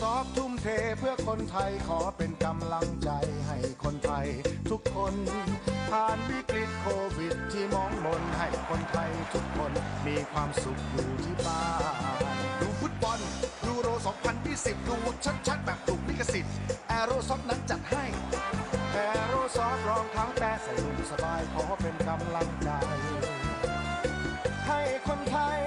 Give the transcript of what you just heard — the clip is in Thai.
ซอฟทุ่มเทเพื่อคนไทยขอเป็นกำลังใจให้คนไทยทุกคน ผ่านวิกฤตโควิดที่มองมนให้คนไทยทุกคนมีความสุขอยู่ที่บ้าน ดูฟุตบอลยูโร 2020 ดูชัดชัด ขสิทธิ์แอโรซอฟนั้นจัดให้แอโรซอฟรองเท้าแต่ใส่สบายขอเป็นกำลังใจให้คนไทย